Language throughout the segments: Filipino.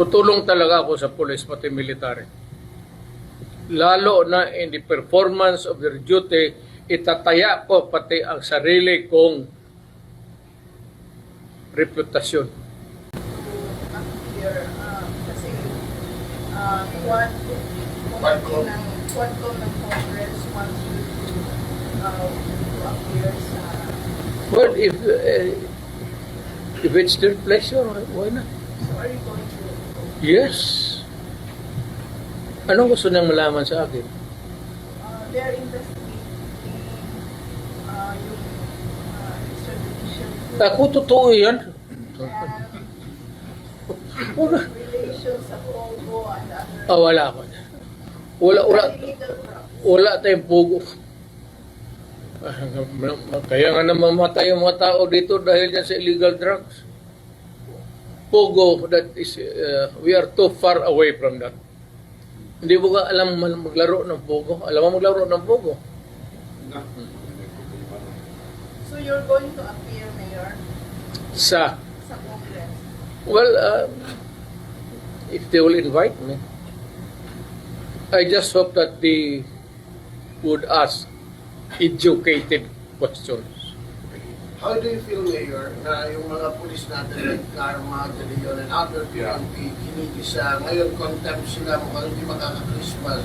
tutulong talaga ako sa police pati military. Lalo na in the performance of their duty, itataya ko pati ang sarili kong reputasyon. appear uh, kasi uh, quad Quadcom. ng quadcom ng Congress wants you to, uh, to appear sa Well, if uh, if it's their pleasure, why not? so are you going Yes. Anong gusto niyang malaman sa akin? uh, they're investigating uh, yung uh, extradition Ako totoo yan. Wala. relations sa Congo and other Ah, wala ako. Wala, wala, drugs. wala tayong pugo. Ah, Kaya nga namamatay yung mga tao dito dahil yan sa illegal drugs. Pogo, that is, uh, we are too far away from that. Hindi mo ka alam maglaro ng pogo. Alam mo maglaro ng pogo? So you're going to appear, Mayor, Sa, sa Congress. well, uh, if they will invite me. I just hope that they would ask educated questions. How do you feel, Mayor, na yung mga pulis natin like Karma, De Leon, and other PNP, kinigisa, ngayon contempt sila, mukhang hindi makaka-Christmas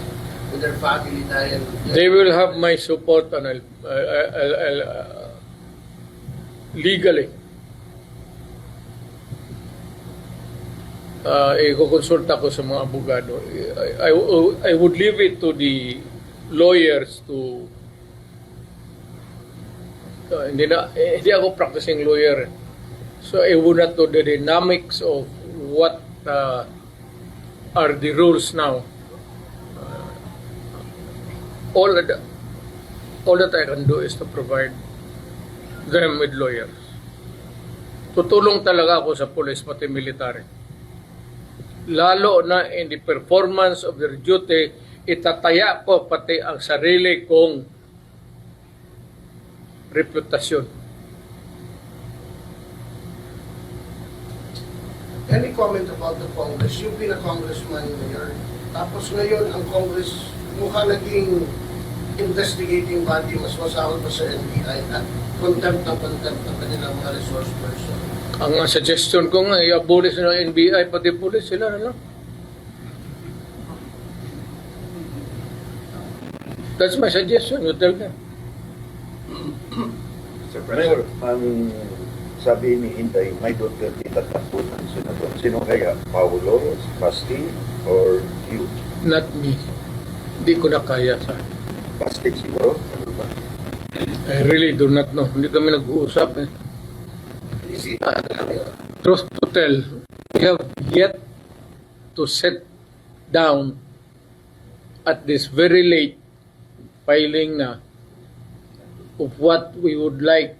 with their family dahil They will have my support and I'll, I'll, I'll, I'll, uh, legally. Uh, ikukonsulta ko sa mga abogado. I, I, I would leave it to the lawyers to uh, hindi na eh, hindi ako practicing lawyer. So I would not know the dynamics of what uh, are the rules now. all that, all that I can do is to provide them with lawyers. Tutulong talaga ako sa police pati military. Lalo na in the performance of their duty, itataya ko pati ang sarili kong reputasyon. Any comment about the Congress? Yung pinaka-congressman, Mayor. Tapos ngayon, ang Congress mukha naging investigating body, mas masahol pa sa NBI at contempt ng contempt ng kanilang mga resource person. Ang uh, suggestion ko nga, i-abolish ng NBI pati police sila na lang. That's my suggestion, you tell them. Sir Mayor, ang sabi ni Inday, may Duterte tatakbo ng senador. Sino kaya? Paulo, Basti, or you? Not me. Hindi ko na kaya sa Basti siguro? Ano ba? I really do not know. Hindi kami nag-uusap eh. Isi- Truth to tell, we have yet to sit down at this very late filing na of what we would like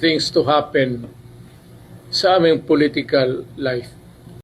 things to happen sa aming political life.